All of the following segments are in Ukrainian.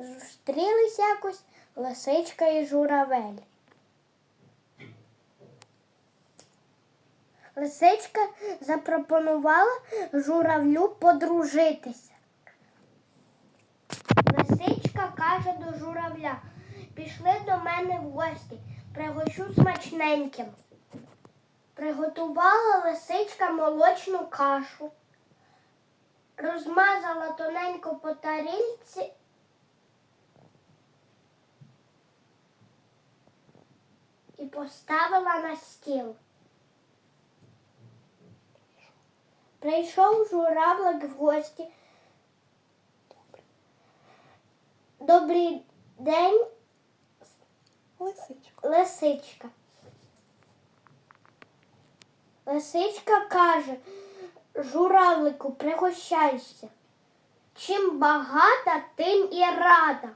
Зустрілись якось лисичка і журавель. Лисичка запропонувала журавлю подружитися. Лисичка каже до журавля, пішли до мене в гості, пригощу смачненьким. Приготувала лисичка молочну кашу, розмазала тоненько по тарільці поставила на стіл. Прийшов журавлик в гості. Добрий день, Лисичко. лисичка. Лисичка каже, журавлику, пригощайся. Чим багата, тим і рада.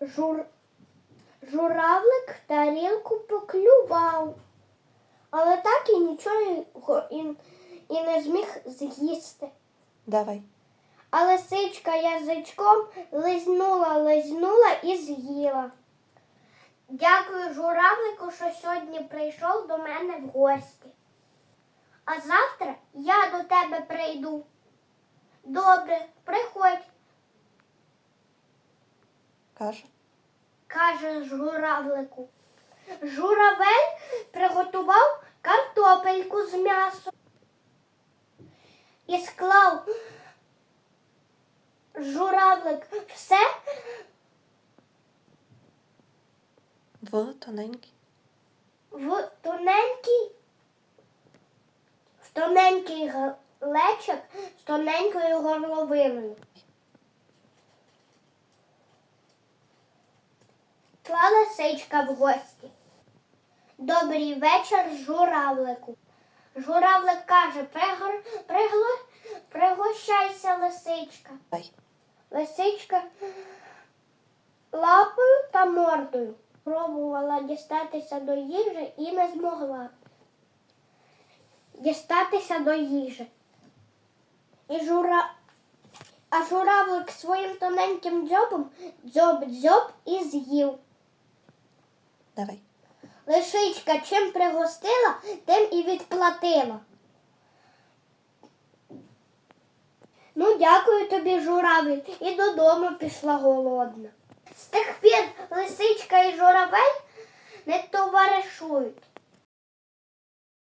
Жур... Журавлик тарілку поклював, але так і нічого і, і не зміг з'їсти. Давай. А лисичка язичком лизнула, лизнула і з'їла. Дякую, журавлику, що сьогодні прийшов до мене в гості. А завтра я до тебе прийду. Добре, приходь, Каже. Каже журавлику. Журавель приготував картопельку з м'ясом і склав журавлик все В тоненький. в тоненький, в тоненький глечик з тоненькою горловиною. Йшла лисичка в гості. Добрий вечір, журавлику. Журавлик каже, «Пригор- пригло- пригощайся, лисичка. Лисичка лапою та мордою пробувала дістатися до їжі і не змогла дістатися до їжі. І жура... А журавлик своїм тоненьким дзьобом дзьоб-дзьоб і з'їв. Давай. Лисичка чим пригостила, тим і відплатила. Ну, дякую тобі, журавель, і додому пішла голодна. З тих пір лисичка і журавель не товаришують.